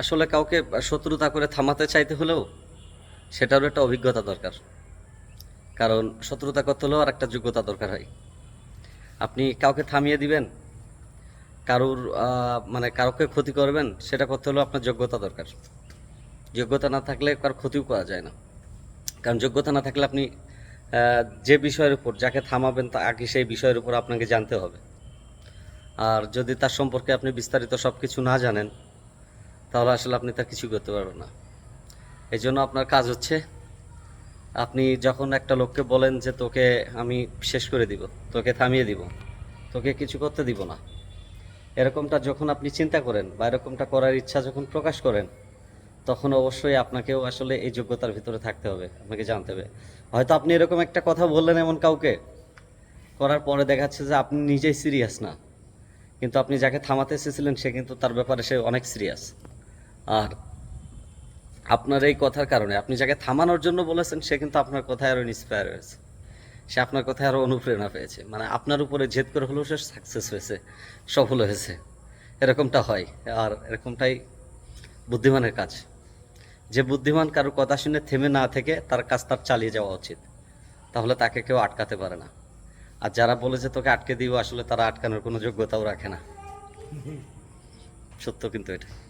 আসলে কাউকে শত্রুতা করে থামাতে চাইতে হলেও সেটারও একটা অভিজ্ঞতা দরকার। কারণ শত্রুতা করতে হলেও আর একটা যোগ্যতা দরকার হয়। আপনি কাউকে থামিয়ে দিবেন, কারোর মানে কারোকে ক্ষতি করবেন, সেটা করতে হলেও আপনার যোগ্যতা দরকার। যোগ্যতা না থাকলে কারও ক্ষতিও করা যায় না। কারণ যোগ্যতা না থাকলে আপনি যে বিষয়ের উপর, যাকে থামাবেন তা আগে সেই বিষয়ের উপর আপনাকে জানতে হবে। আর যদি তার সম্পর্কে আপনি বিস্তারিত সব কিছু না জানেন তাহলে আসলে আপনি তার কিছু করতে পারবেন না। এই জন্য আপনার কাজ হচ্ছে, আপনি যখন একটা লোককে বলেন যে তোকে আমি শেষ করে দিব, তোকে থামিয়ে দিব, তোকে কিছু করতে দিব না। এরকমটা যখন আপনি চিন্তা করেন বা এরকমটা করার ইচ্ছা যখন প্রকাশ করেন, তখন অবশ্যই আপনাকেও আসলে এই যোগ্যতার ভিতরে থাকতে হবে, আপনাকে জানতে হবে। হয়তো আপনি এরকম একটা কথা বললেন এমন কাউকে, করার পরে দেখাচ্ছে যে আপনি নিজেই সিরিয়াস না। কিন্তু আপনি যাকে থামাতে এসেছিলেন, সে কিন্তু তার ব্যাপারে সে অনেক সিরিয়াস আর আপনার এই কথার কারণে, আপনি যাকে থামানোর জন্য বলেছেন, সে কিন্তু আপনার কথায় আরও ইন্সপায়ার হয়েছে। সে আপনার কথায় আরও অনুপ্রেরণা পেয়েছে। মানে আপনার উপরে জেদ করে হলেও সে সাকসেস হয়েছে, সফল হয়েছে। এরকমটা হয়, আর এরকমটাই বুদ্ধিমানের কাজ। যে বুদ্ধিমান কারোর কথা শুনে থেমে না থেকে তার কাজ তার চালিয়ে যাওয়া উচিত। তাহলে তাকে কেউ আটকাতে পারে না। আর যারা বলে যে তোকে আটকে দিব, আসলে তারা আটকানোর কোনো যোগ্যতাও রাখে না। সত্য কিন্তু এটা।